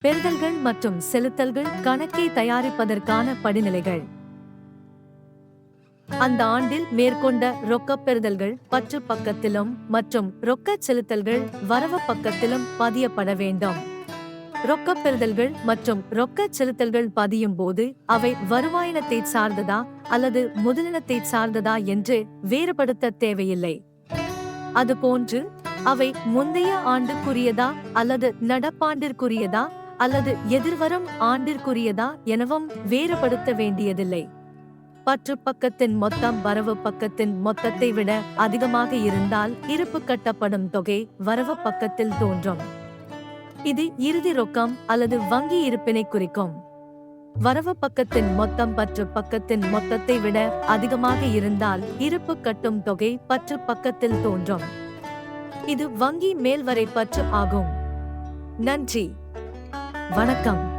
பெறுதல்கள் மற்றும் செலுத்தல்கள் கணக்கை தயாரிப்பதற்கான படிநிலைகள். அந்த ஆண்டில் மேற்கொண்ட ரொக்கப் பெறுதல்கள் பற்று பக்கத்திலும் மற்றும் ரொக்க செலுத்தல்கள் வரவு பக்கத்திலும் பதியப்பட வேண்டும். ரொக்கப் பெறுதல்கள் மற்றும் ரொக்க செலுத்தல்கள் பதியும் போது அவை வருவாயினத்தை சார்ந்ததா அல்லது முதலினத்தை சார்ந்ததா என்று வேறுபடுத்த தேவையில்லை. அதுபோன்று அவை முந்தைய ஆண்டுக்குரியதா அல்லது நடப்பாண்டிற்குரியதா அல்லது எதிர்வரும் ஆண்டிற்குரியதா எனவும் வேறுபடுத்த வேண்டியதில்லை. பற்று பக்கத்தின் மொத்தம் வரவு பக்கத்தின் மொத்தத்தை விட அதிகமாக இருந்தால் இருப்பு கட்டப்படும் தொகை வரவு பக்கத்தில் தோன்றும். இது இறுதி ரொக்கம் அல்லது வங்கி இருப்பினை குறிக்கும். வரவு பக்கத்தின் மொத்தம் பற்று பக்கத்தின் மொத்தத்தை விட அதிகமாக இருந்தால் இருப்பு கட்டும் தொகை பற்று பக்கத்தில் தோன்றும். இது வங்கி மேல்வரை பற்று ஆகும். நன்றி. வணக்கம்.